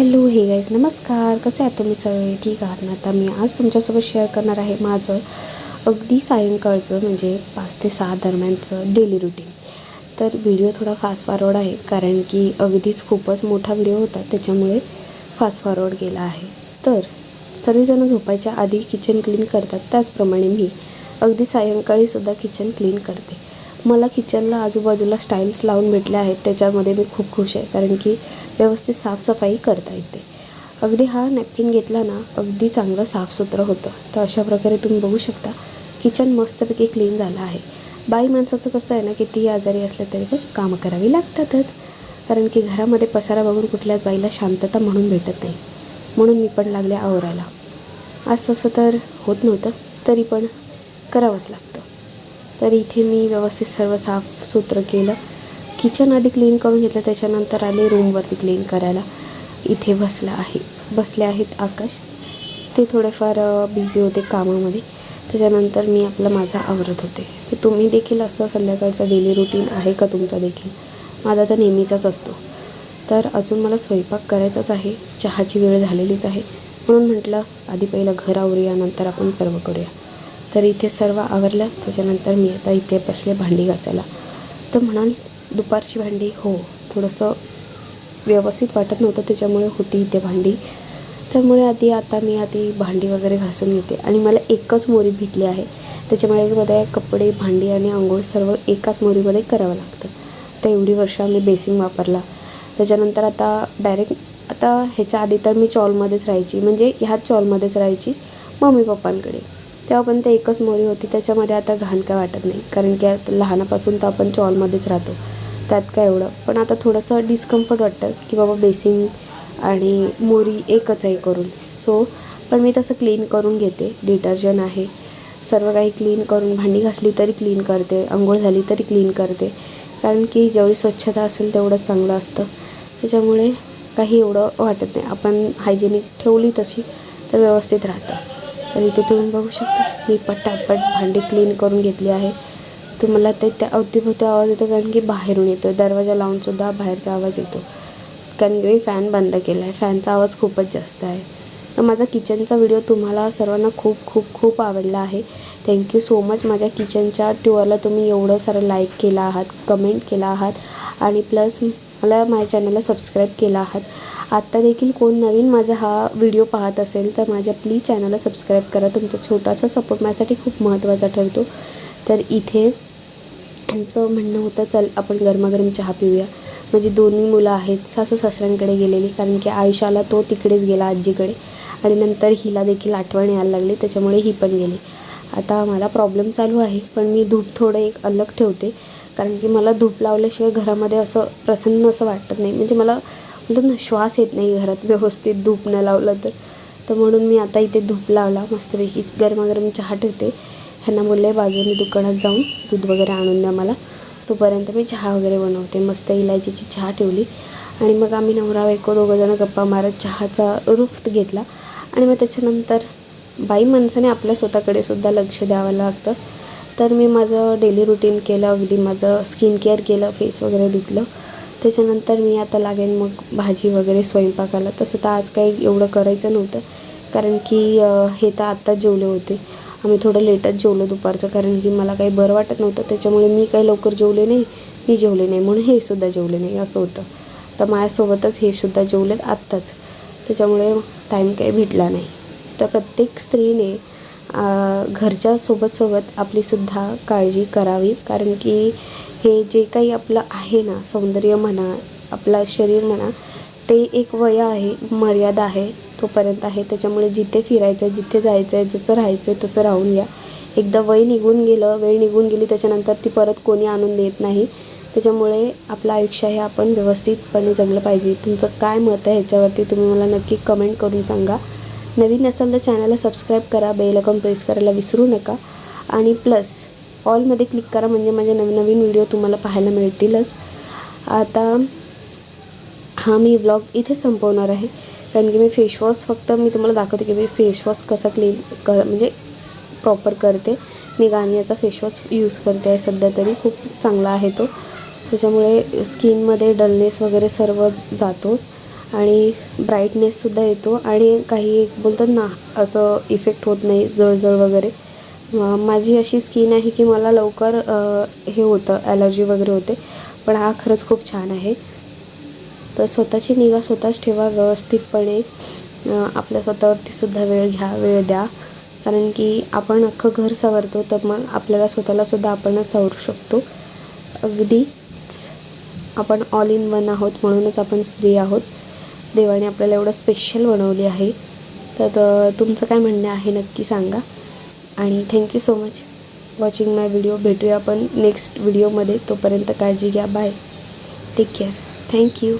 Hello हे guys नमस्कार. कसे आहात तुम्ही सगळे? ठीक आहात ना? आता मी आज तुमच्यासोबत शेअर करणार आहे माझं अगदी सायंकाळचं म्हणजे पाच ते सहा दरम्यानचं डेली रुटीन तर व्हिडिओ थोडा फास्ट फॉरवर्ड आहे कारण की अगदीच खूपच मोठा व्हिडिओ होता त्याच्यामुळे फास्ट फॉरवर्ड गेला आहे. तर सर्वजणं झोपायच्या आधी किचन क्लीन करतात. त्याचप्रमाणे मी अगदी सायंकाळीसुद्धा किचन क्लीन करते. मला किचनला आजूबाजूला स्टाईल्स लावून भेटल्या आहेत त्याच्यामध्ये मी खूप खुश आहे कारण की व्यवस्थित साफसफाई करता येते. अगदी हा नॅपकिन घेतला ना अगदी चांगलं साफसुथरं होतं. तर अशा प्रकारे तुम्ही बघू शकता किचन मस्तपैकी क्लीन झालं आहे. बाई माणसाचं कसं आहे ना कितीही आजारी असलं तरी पण कामं करावी लागतातच. कारण की घरामध्ये पसारा बघून कुठल्याच बाईला शांतता म्हणून भेटत नाही. म्हणून मी पण लागले आवरायला. असं असं तर होत नव्हतं तरी पण करावंच लागतं. तर इथे मी व्यवस्थित सर्व साफसूत्र केलं. किचन आधी क्लीन करून घेतलं त्याच्यानंतर आले रूमवरती क्लीन करायला. इथे बसला आहे. बसले आहेत आकाश. ते थोडेफार बिझी होते कामामध्ये. त्याच्यानंतर मी आपलं माझा आवरत होते. तर तुम्ही देखील असं संध्याकाळचा डेली रुटीन आहे का तुमचा देखील? माझा तर नेहमीचाच असतो. तर अजून मला स्वयंपाक करायचाच आहे. चहाची वेळ झालेलीच आहे. म्हणून म्हटलं आधी पहिलं घर आवरूया नंतर आपण सर्व करूया. तर इथे सर्व आवरलं. त्याच्यानंतर मी आता इथे बसले भांडी घासायला. तर म्हणाल दुपारची भांडी? हो. थोडंसं व्यवस्थित वाटत नव्हतं त्याच्यामुळे होती इथे भांडी. त्यामुळे आधी आता मी आधी भांडी वगैरे घासून घेते. आणि मला एकच मोरी भेटली आहे. त्याच्यामुळे मध्ये कपडे भांडी आणि आंघोळ सर्व एकाच मोरीमध्ये करावं लागतं. तर एवढी वर्ष आम्ही बेसिंग वापरला. त्याच्यानंतर आता डायरेक्ट आता ह्याच्या आधी तर मी चॉलमध्येच राहायची. म्हणजे ह्याच चॉलमध्येच राहायची मम्मी पप्पांकडे तेव्हा पण ते एकच मोरी होती. त्याच्यामध्ये आता घाण काय वाटत नाही. कारण की आता लहानापासून तर आपण चॉलमध्येच राहतो. त्यात काय एवढं? पण आता थोडंसं डिस्कम्फर्ट वाटतं की बाबा बेसिंग आणि मोरी एकच आहे करून. सो पण मी तसं क्लीन करून घेते. डिटर्जंट आहे. सर्व काही क्लीन करून भांडी घासली तरी क्लीन करते. आंघोळ झाली तरी क्लीन करते. कारण की जेवढी स्वच्छता असेल तेवढं चांगलं असतं. त्याच्यामुळे काही एवढं वाटत नाही. आपण हायजेनिक ठेवली तशी तर व्यवस्थित राहतं. तर इथे तुम्ही बघू शकता मी पटापट भांडी क्लीन करून घेतली आहे. तुम्हाला ते त्या अवतीभोवती आवाज येतो कारण की बाहेरून येतो दरवाजा लावूनसुद्धा बाहेरचा आवाज येतो. कारण की मी फॅन बंद केला आहे फॅनचा आवाज खूपच जास्त आहे. तर माझा किचनचा व्हिडिओ तुम्हाला सर्वांना खूप खूप खूप आवडला आहे. थँक्यू सो मच माझ्या किचनच्या टूअरला तुम्ही एवढं सारं लाईक केलं आहात कमेंट केला आहात आणि प्लस मला माझ्या चॅनलला सबस्क्राईब केला आहात. आत्ता देखील कोण नवीन माझा हा व्हिडिओ पाहत असेल तर माझ्या प्लीज चॅनलला सबस्क्राईब करा. तुमचा छोटासा सपोर्ट माझ्यासाठी खूप महत्त्वाचा ठरतो. तर इथे यांचं म्हणणं होतं चल आपण गरमागरम चहा पिऊया. म्हणजे दोन्ही मुलं आहेत सासू सासऱ्यांकडे गेलेली कारण की आयुष्याला तो तिकडेच गेला आजीकडे. आणि नंतर हिला देखील आठवण यायला लागली त्याच्यामुळे ही पण गेली. आता मला प्रॉब्लेम चालू आहे पण मी धूप थोडं एक अलग ठेवते. कारण की मला धूप लावल्याशिवाय घरामध्ये असं प्रसन्न असं वाटत नाही. म्हणजे मला मतलब ना श्वास येत नाही घरात व्यवस्थित धूप न लावलं तर. तर म्हणून मी आता इथे धूप लावला मस्तपैकी गरमागरम चहा ठेवते. ह्यांना बोलले बाजूने दुकानात जाऊन दूध वगैरे आणून द्या मला. तोपर्यंत मी चहा वगैरे बनवते. मस्त इलायचीची चहा ठेवली. आणि मग आम्ही नवरा बायको दोघंजणं गप्पा मारत चहाचा रुफ्त घेतला. आणि मग त्याच्यानंतर बाई माणसाने आपल्या स्वतःकडे सुद्धा लक्ष द्यावं लागतं. तर मी माझं डेली रुटीन केलं अगदी माझं स्किन केअर केलं फेस वगैरे धुतलं. त्याच्यानंतर मी आता लागेन मग भाजी वगैरे स्वयंपाकाला. तसं तर आज काही एवढं करायचं नव्हतं. कारण की हे तर आत्ताच जेवले होते. आम्ही थोडं लेटच जेवलो दुपारचं. कारण की मला काही बरं वाटत नव्हतं. त्याच्यामुळे मी काही लवकर जेवले नाही मी जेवले नाही. म्हणून हे सुद्धा जेवले नाही असं होतं. तर माझ्यासोबतच हे सुद्धा जेवलेत आत्ताच. त्याच्यामुळे टाईम काही भेटला नाही. तर प्रत्येक स्त्रीने घरच्या सोबत सोबत आपलीसुद्धा काळजी करावी. कारण की हे जे काही आपलं आहे ना सौंदर्य म्हणा आपलं शरीर म्हणा ते एक वय आहे मर्यादा आहे तोपर्यंत आहे. त्याच्यामुळे जिथे फिरायचं आहे जिथे जायचं आहे जसं राहायचं आहे तसं राहून घ्या. एकदा वय निघून गेलं वेळ निघून गेली त्याच्यानंतर ती परत कोणी आणून देत नाही. त्याच्यामुळे आपलं आयुष्य हे आपण व्यवस्थितपणे जगलं पाहिजे. तुमचं काय मत आहे ह्याच्यावरती तुम्ही मला नक्की कमेंट करून सांगा. नवीन नसेल तर चॅनलला सबस्क्राईब करा बेल अकाउंट प्रेस करायला विसरू नका. आणि प्लस ऑलमध्ये क्लिक करा म्हणजे माझे नवीन नवीन व्हिडिओ तुम्हाला पाहायला मिळतीलच. आता हा मी ब्लॉग इथेच संपवणार आहे. कारण की मी फेशवॉश फक्त मी तुम्हाला दाखवते की मी फेशवॉश कसा क्लीन कर म्हणजे प्रॉपर करते. मी गाण्याचा फेशवॉश यूज करते आहे सध्या तरी. खूप चांगला आहे तो. त्याच्यामुळे स्किनमध्ये डलनेस वगैरे सर्व जातो आणि ब्राईटनेससुद्धा येतो आणि काही एक बोलतात ना असं इफेक्ट होत नाही जळजळ वगैरे. माझी अशी स्किन आहे की मला लवकर हे होतं ॲलर्जी वगैरे होते. पण हा खरंच खूप छान आहे. तर स्वतःची निगा स्वतःच ठेवा व्यवस्थितपणे. आपल्या स्वतःवरती सुद्धा वेळ घ्या वेळ द्या. कारण की आपण अख्खं घर सावरतो तर मग आपल्याला स्वतःलासुद्धा आपणच सावरू शकतो. अगदी. अगदीच आपण ऑल इन वन आहोत म्हणूनच आपण स्त्री आहोत. देवाने आपल्याला एवढं स्पेशल बनवली आहे. तर तुमचं काय म्हणणं आहे नक्की सांगा. आणि thank you so much watching my video भेटूया आपण नेक्स्ट व्हिडिओमध्ये तोपर्यंत काळजी घ्या. Bye take care thank you